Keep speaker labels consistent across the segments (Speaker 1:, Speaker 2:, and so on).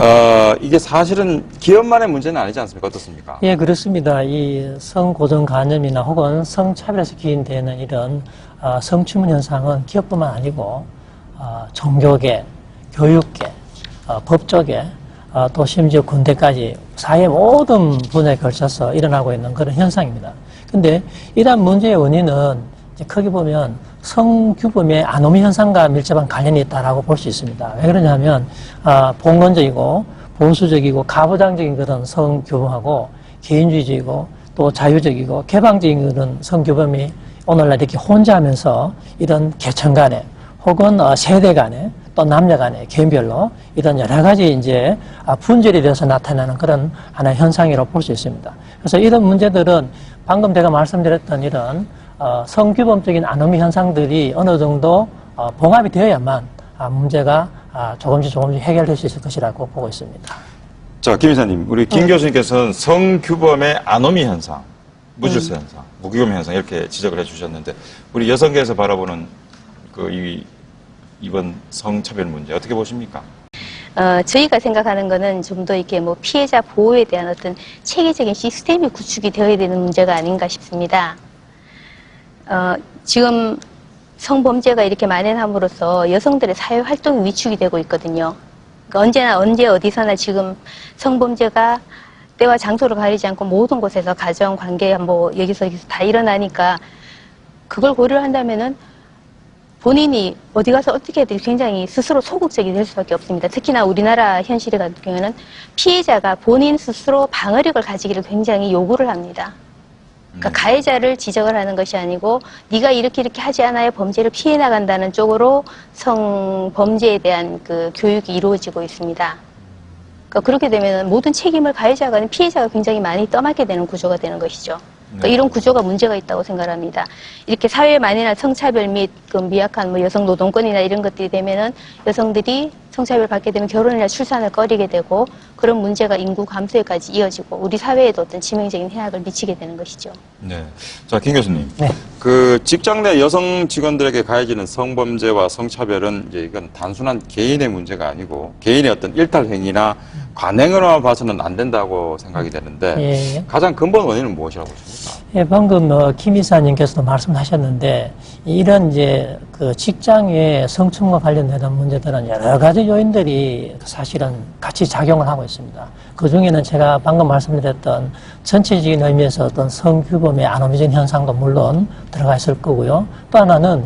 Speaker 1: 어, 이게 사실은 기업만의 문제는 아니지 않습니까? 어떻습니까?
Speaker 2: 예, 그렇습니다. 이 성고정관념이나 혹은 성차별에서 기인되는 이런 어, 성추문 현상은 기업뿐만 아니고 어, 종교계, 교육계, 어, 법조계, 어, 또 심지어 군대까지 사회 모든 분야에 걸쳐서 일어나고 있는 그런 현상입니다. 근데 이러한 문제의 원인은 크게 보면 성규범의 아노미 현상과 밀접한 관련이 있다라고 볼 수 있습니다. 왜 그러냐면 아, 봉건적이고 보수적이고 가부장적인 그런 성규범하고 개인주의적이고 또 자유적이고 개방적인 그런 성규범이 오늘날 이렇게 혼자하면서 이런 계층 간에 혹은 어, 세대 간에 또 남녀 간에 개인별로 이런 여러 가지 이제 아, 분절이 되어서 나타나는 그런 하나의 현상이라고 볼 수 있습니다. 그래서 이런 문제들은 방금 제가 말씀드렸던 이런 어, 성규범적인 아노미 현상들이 어느 정도 어, 봉합이 되어야만 아, 문제가 아, 조금씩 조금씩 해결될 수 있을 것이라고 보고 있습니다.
Speaker 1: 자, 김 이사님, 우리 김
Speaker 2: 네.
Speaker 1: 교수님께서는 성규범의 아노미 현상, 무질서 현상, 무기범 현상 이렇게 지적을 해주셨는데 우리 여성계에서 바라보는 그 이, 이번 성차별 문제 어떻게 보십니까?
Speaker 3: 어, 저희가 생각하는 거는 좀 더 이렇게 뭐 피해자 보호에 대한 어떤 체계적인 시스템이 구축이 되어야 되는 문제가 아닌가 싶습니다. 어, 지금 성범죄가 이렇게 만연함으로써 여성들의 사회 활동이 위축이 되고 있거든요. 그러니까 언제나 언제 어디서나 지금 성범죄가 때와 장소를 가리지 않고 모든 곳에서 가정 관계 뭐 여기서 여기서 다 일어나니까 그걸 고려를 한다면은 본인이 어디 가서 어떻게 될지 굉장히 스스로 소극적이 될 수밖에 없습니다. 특히나 우리나라 현실 같은 경우에는 피해자가 본인 스스로 방어력을 가지기를 굉장히 요구를 합니다. 그러니까 가해자를 지적을 하는 것이 아니고 네가 이렇게 이렇게 하지 않아야 범죄를 피해 나간다는 쪽으로 성 범죄에 대한 그 교육이 이루어지고 있습니다. 그러니까 그렇게 되면 모든 책임을 가해자가 아닌 피해자가 굉장히 많이 떠맡게 되는 구조가 되는 것이죠. 그러니까
Speaker 1: 네.
Speaker 3: 이런 구조가 문제가 있다고 생각합니다. 이렇게 사회에 만연한 성차별 및 그 미약한 뭐 여성 노동권이나 이런 것들이 되면은 여성들이 성차별 받게 되면 결혼이나 출산을 꺼리게 되고 그런 문제가 인구 감소에까지 이어지고 우리 사회에도 어떤 치명적인 해악을 미치게 되는 것이죠.
Speaker 1: 네. 자, 김 교수님.
Speaker 2: 네.
Speaker 1: 그 직장 내 여성 직원들에게 가해지는 성범죄와 성차별은 이제 이건 단순한 개인의 문제가 아니고 개인의 어떤 일탈 행위나 관행으로만 봐서는 안 된다고 생각이 되는데
Speaker 2: 예, 예.
Speaker 1: 가장 근본 원인은 무엇이라고 보십니까?
Speaker 2: 예, 방금 어, 김 이사님께서도 말씀하셨는데 이런 이제 그 직장의 성추문과 관련된 문제들은 여러 가지 요인들이 사실은 같이 작용을 하고 있습니다. 그 중에는 제가 방금 말씀드렸던 전체적인 의미에서 어떤 성규범의 아노미적인 현상도 물론 들어가 있을 거고요. 또 하나는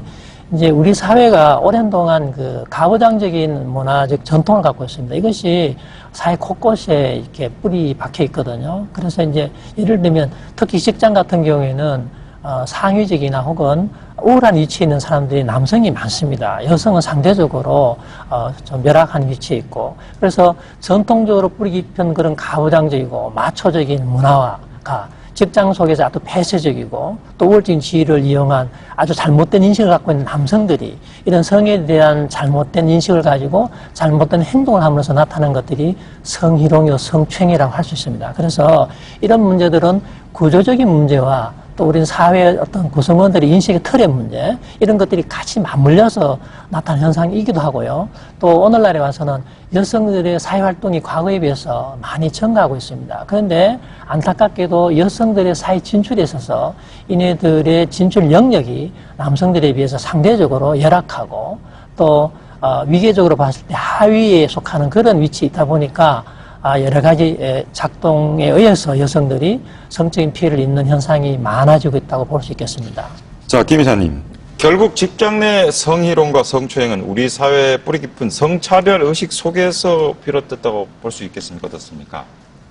Speaker 2: 이제 우리 사회가 오랜 동안 그 가부장적인 문화적 전통을 갖고 있습니다. 이것이 사회 곳곳에 이렇게 뿌리 박혀 있거든요. 그래서 이제 예를 들면 특히 직장 같은 경우에는 어, 상위직이나 혹은 우울한 위치에 있는 사람들이 남성이 많습니다. 여성은 상대적으로 어, 좀 열악한 위치에 있고 그래서 전통적으로 뿌리 깊은 그런 가부장적이고 마초적인 문화가 직장 속에서 아주 폐쇄적이고 또 우울적인 지위를 이용한 아주 잘못된 인식을 갖고 있는 남성들이 이런 성에 대한 잘못된 인식을 가지고 잘못된 행동을 함으로써 나타나는 것들이 성희롱이고 성추행이라고 할 수 있습니다. 그래서 이런 문제들은 구조적인 문제와 또 우리 사회의 어떤 구성원들의 인식의 틀의 문제 이런 것들이 같이 맞물려서 나타나는 현상이기도 하고요. 또 오늘날에 와서는 여성들의 사회활동이 과거에 비해서 많이 증가하고 있습니다. 그런데 안타깝게도 여성들의 사회 진출에 있어서 이네들의 진출 영역이 남성들에 비해서 상대적으로 열악하고 또 어, 위계적으로 봤을 때 하위에 속하는 그런 위치에 있다 보니까 아, 여러 가지 에, 작동에 의해서 여성들이 성적인 피해를 입는 현상이 많아지고 있다고 볼 수 있겠습니다.
Speaker 1: 자, 김 이사님. 결국 직장 내 성희롱과 성추행은 우리 사회의 뿌리 깊은 성차별 의식 속에서 비롯됐다고 볼 수 있겠습니까? 어떻습니까?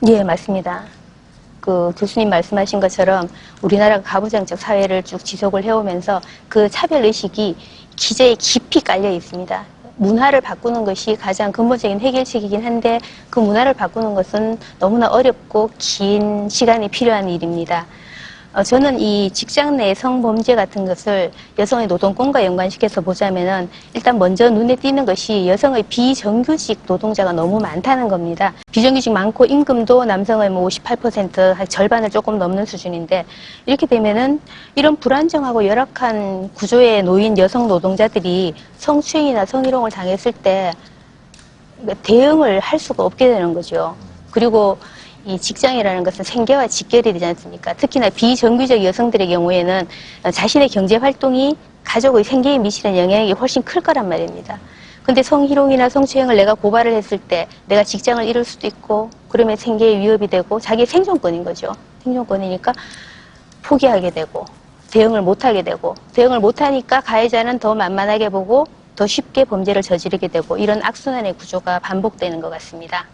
Speaker 3: 예, 맞습니다. 그 교수님 말씀하신 것처럼 우리나라가 가부장적 사회를 쭉 지속을 해오면서 그 차별 의식이 기저에 깊이 깔려 있습니다. 문화를 바꾸는 것이 가장 근본적인 해결책이긴 한데 그 문화를 바꾸는 것은 너무나 어렵고 긴 시간이 필요한 일입니다. 어, 저는 이 직장 내 성범죄 같은 것을 여성의 노동권과 연관시켜서 보자면은 일단 먼저 눈에 띄는 것이 여성의 비정규직 노동자가 너무 많다는 겁니다. 비정규직 많고 임금도 남성의 뭐 58%, 한 절반을 조금 넘는 수준인데 이렇게 되면은 이런 불안정하고 열악한 구조에 놓인 여성 노동자들이 성추행이나 성희롱을 당했을 때 대응을 할 수가 없게 되는 거죠. 그리고 이 직장이라는 것은 생계와 직결이 되지 않습니까? 특히나 비정규직 여성들의 경우에는 자신의 경제 활동이 가족의 생계에 미치는 영향이 훨씬 클 거란 말입니다. 근데 성희롱이나 성추행을 내가 고발을 했을 때 내가 직장을 잃을 수도 있고 그러면 생계에 위협이 되고 자기 생존권인 거죠. 생존권이니까 포기하게 되고 대응을 못하게 되고 대응을 못하니까 가해자는 더 만만하게 보고 더 쉽게 범죄를 저지르게 되고 이런 악순환의 구조가 반복되는 것 같습니다.